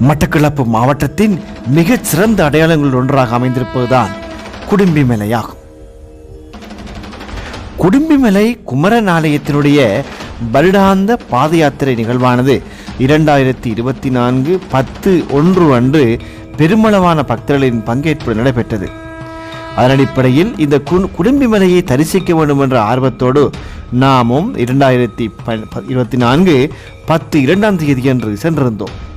மட்டக்களப்பு மாவட்டத்தின் மிகச் சிறந்த அடையாளங்களில் ஒன்றாக அமைந்திருப்பதுதான் குடும்பிமலையாகும் குடும்பிமலை குமரன் ஆலயத்தினுடைய வருடாந்த பாத யாத்திரை நிகழ்வானது இரண்டாயிரத்தி இருபத்தி நான்கு பத்து ஒன்று அன்று பெருமளவான பக்தர்களின் பங்கேற்பு நடைபெற்றது. அதன் அடிப்படையில் இந்த கு- குடும்பிமலையை தரிசிக்க வேண்டும் என்ற ஆர்வத்தோடு நாமும் இரண்டாயிரத்தி ப- இருபத்தி நான்கு பத்து இரண்டாம் தேதியன்று சென்றிருந்தோம்.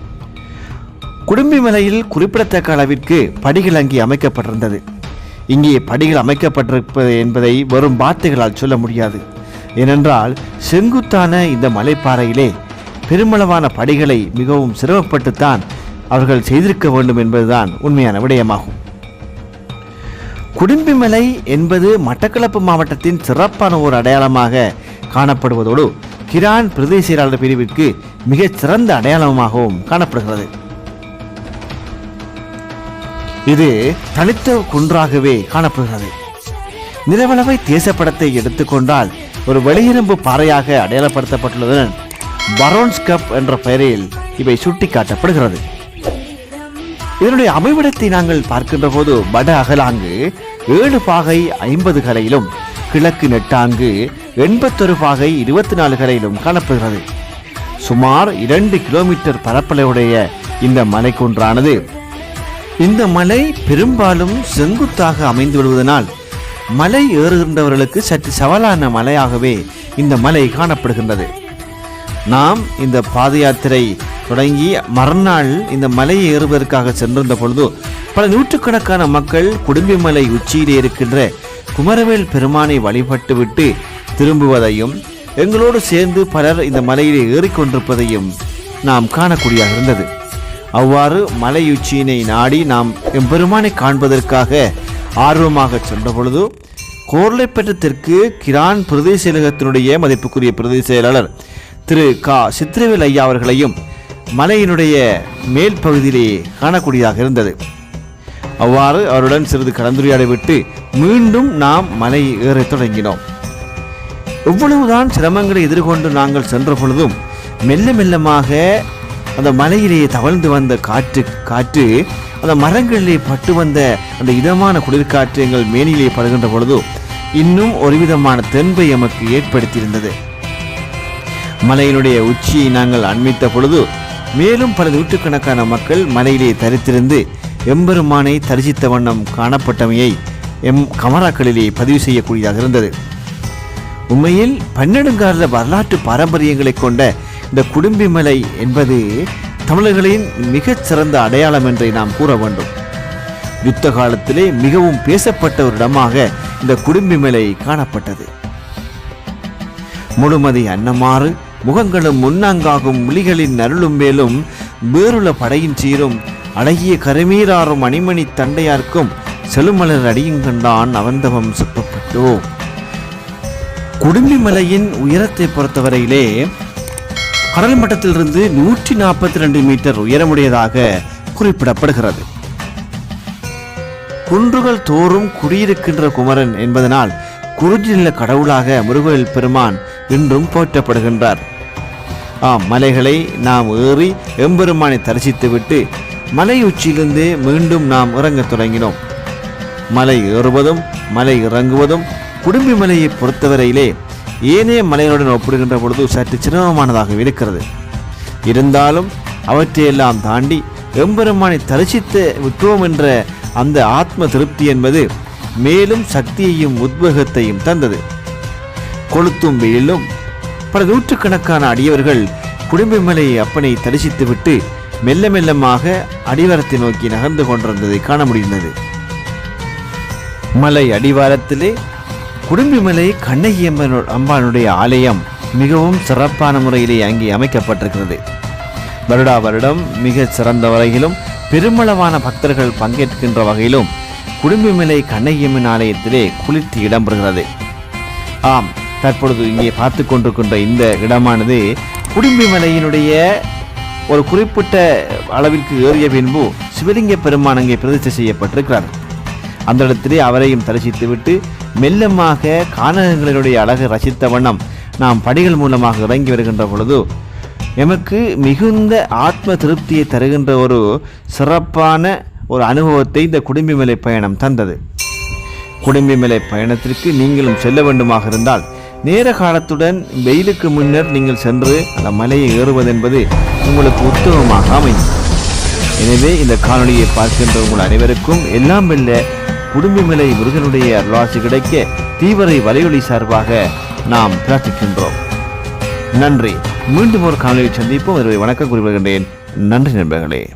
குடும்பிமலையில் குறிப்பிடத்தக்க அளவிற்கு படிகள் அங்கே அமைக்கப்பட்டிருந்தது. இங்கே படிகள் அமைக்கப்பட்டிருப்பது என்பதை வெறும் வார்த்தைகளால் சொல்ல முடியாது. ஏனென்றால் செங்குத்தான இந்த மலைப்பாறையிலே பெருமளவான படிகளை மிகவும் சிரமப்பட்டுத்தான் அவர்கள் செய்திருக்க வேண்டும் என்பதுதான் உண்மையான விடயமாகும். குடும்பிமலை என்பது மட்டக்களப்பு மாவட்டத்தின் சிறப்பான ஒரு அடையாளமாக காணப்படுவதோடு கிரான் பிரதேச பிரிவிற்கு மிகச் சிறந்த அடையாளமாகவும் காணப்படுகிறது. இது தனித்த குன்றாகவே காணப்படுகிறது. நிலவளவை தேசப்படத்தை எடுத்துக்கொண்டால் ஒரு வெளியிரும்பு பாறையாக அடையாளப்படுத்தப்பட்டுள்ளதுடன் பரோன்ஸ் கப் என்ற பெயரில் இவை சுட்டிக்காட்டப்படுகிறது. இதனுடைய அமைவிடத்தை நாங்கள் பார்க்கின்ற போது வட அகலாங்கு ஏழு பாகை ஐம்பது கரையிலும் கிழக்கு நெட்டாங்கு எண்பத்தொரு பாகை இருபத்தி நாலு கரையிலும் காணப்படுகிறது. சுமார் இரண்டு கிலோமீட்டர் பரப்பளவுடைய இந்த மலைக்குன்றானது இந்த மலை பெரும்பாலும் செங்குத்தாக அமைந்து விடுவதனால் மலை ஏறுகின்றவர்களுக்கு சற்று சவாலான மலையாகவே இந்த மலை காணப்படுகின்றது. நாம் இந்த பாத யாத்திரை தொடங்கி மறுநாள் இந்த மலையை ஏறுவதற்காக சென்றிருந்த பொழுது பல நூற்றுக்கணக்கான மக்கள் குடும்பிமலை உச்சியிலே இருக்கின்ற குமரவேல் பெருமானை வழிபட்டுவிட்டு திரும்புவதையும் எங்களோடு சேர்ந்து பலர் இந்த மலையிலே ஏறிக்கொண்டிருப்பதையும் நாம் காணக்கூடியதாக இருந்தது. அவ்வாறு மலையுச்சியினை நாடி நாம் எம்பெருமானை காண்பதற்காக ஆர்வமாக சென்ற பொழுது கிரான் பிரதேச செயலகத்தினுடைய மதிப்புக்குரிய பிரதேச செயலாளர் திரு கா. சித்திரவேல் ஐயா அவர்களையும் மலையினுடைய மேல் பகுதியிலே காணக்கூடியதாக இருந்தது. அவ்வாறு அவருடன் சிறிது கலந்துரையாடி விட்டு மீண்டும் நாம் மலை ஏறத் தொடங்கினோம். எவ்வளவுதான் சிரமங்களை எதிர்கொண்டு நாங்கள் சென்ற பொழுதும் மெல்ல மெல்லமாக அந்த மலையிலேயே தவழ்ந்து வந்த காற்று காற்று அந்த மரங்களிலே பட்டு வந்த அந்த இதமான குளிர்காற்று எங்கள் மேனிலே படுகின்ற பொழுது இன்னும் ஒரு விதமான தென்பை எமக்கு ஏற்படுத்தியிருந்தது. மலையினுடைய உச்சியை நாங்கள் அண்மித்த பொழுது மேலும் பல நூற்றுக்கணக்கான மக்கள் மலையிலே தரித்திருந்து எம்பெருமானை தரிசித்த வண்ணம் காணப்பட்டமையை எம் கமராக்களிலே பதிவு செய்யக்கூடியதாக இருந்தது. உண்மையில் பன்னெடுங்கால வரலாற்று பாரம்பரியங்களை கொண்ட இந்த குடும்பிமலை என்பது தமிழர்களின் மிகச்சிறந்த அடையாளம் என்றே நாம் கூற வேண்டும். யுத்த காலத்திலே மிகவும் பேசப்பட்ட ஒரு இடமாக இந்த குடும்பிமலை காணப்பட்டது. முழுமதி அன்னமாறு முகங்களும் முன்னாங்காகும் முலிகளின் அருளும் மேலும் வேறுள்ள படையின் சீரும் அழகிய கருமீராறும் அணிமணி தண்டையார்க்கும் செழுமலர் அடியும் கண்டான் அவந்தவம் சுட்டப்பட்டோ குடும்பிமலையின் உயரத்தை பொறுத்தவரையிலே கடல் மட்டத்திலிருந்து நூற்றி நாற்பத்தி ரெண்டு மீட்டர் உயரமுடையதாக குறிப்பிடப்படுகிறது. குன்றுகள் தோறும் குடியிருக்கின்ற குமரன் என்பதனால் குறிஞ்சி நில கடவுளாக முருகவேல் பெருமான் இன்றும் போற்றப்படுகின்றார். ஆம் மலைகளை நாம் ஏறி எம்பெருமானை தரிசித்துவிட்டு மலை உச்சியிலிருந்து மீண்டும் நாம் இறங்கத் தொடங்கினோம். மலை ஏறுவதும் மலை இறங்குவதும் குடும்பி மலையை பொறுத்தவரையிலே ஏனைய மலைகளுடன் ஒப்பிடுகின்ற பொழுது சற்று சிரமமானதாக இருக்கிறது. இருந்தாலும் அவற்றையெல்லாம் தாண்டி எம்பெருமானை தரிசித்து விட்டோம் என்ற அந்த ஆத்ம திருப்தி என்பது மேலும் சக்தியையும் உத்வேகத்தையும் தந்தது. கொளுத்தும் வெயிலும் பல நூற்றுக்கணக்கான அடியவர்கள் குடும்பமலை அப்பனை தரிசித்துவிட்டு மெல்ல மெல்லமாக அடிவாரத்தை நோக்கி நகர்ந்து கொண்டிருந்ததை காண முடிந்தது. மலை அடிவாரத்திலே குடும்பிமலை கண்ணகி அம்மனோ அம்பானுடைய ஆலயம் மிகவும் சிறப்பான முறையிலே அங்கே அமைக்கப்பட்டிருக்கிறது. வருடா வருடம் மிக சிறந்த வரையிலும் பெருமளவான பக்தர்கள் பங்கேற்கின்ற வகையிலும் குடும்பிமலை கண்ணகியம்மன் ஆலயத்திலே குளிர்ச்சி இடம்பெறுகிறது. ஆம் தற்பொழுது இங்கே பார்த்து கொண்டிருக்கின்ற இந்த இடமானது குடும்பிமலையினுடைய ஒரு குறிப்பிட்ட அளவிற்கு ஏறிய பின்பு சிவலிங்க பெருமான் அங்கே பிரதிஷ்டை செய்யப்பட்டிருக்கிறார். அந்த இடத்திலே அவரையும் தரிசித்துவிட்டு மெல்லமாக கானகங்களினுடைய அழகை ரசித்த வண்ணம் நாம் படிகள் மூலமாக இறங்கி வருகின்ற பொழுது எமக்கு மிகுந்த ஆத்ம திருப்தியை தருகின்ற ஒரு சிறப்பான ஒரு அனுபவத்தை இந்த குடும்பிமலை பயணம் தந்தது. குடும்பிமலை பயணத்திற்கு நீங்களும் செல்ல வேண்டுமாக இருந்தால் நேர காலத்துடன் வெயிலுக்கு முன்னர் நீங்கள் சென்று அந்த மலையை ஏறுவது என்பது உங்களுக்கு உத்தமமாக அமையும். எனவே இந்த காணொலியை பார்க்கின்ற உங்கள் அனைவருக்கும் எல்லாம் வெல்ல குடும்பிமலை முருகனுடைய அருளாசி கிடைக்க தீவரை வலையொலி சார்பாக நாம் பிரார்த்திக்கின்றோம். நன்றி. மீண்டும் ஒரு காணொலியை சந்திப்போம். இதுவரை வணக்கம் கூறிவிடுகின்றேன் நன்றி நண்பர்களே.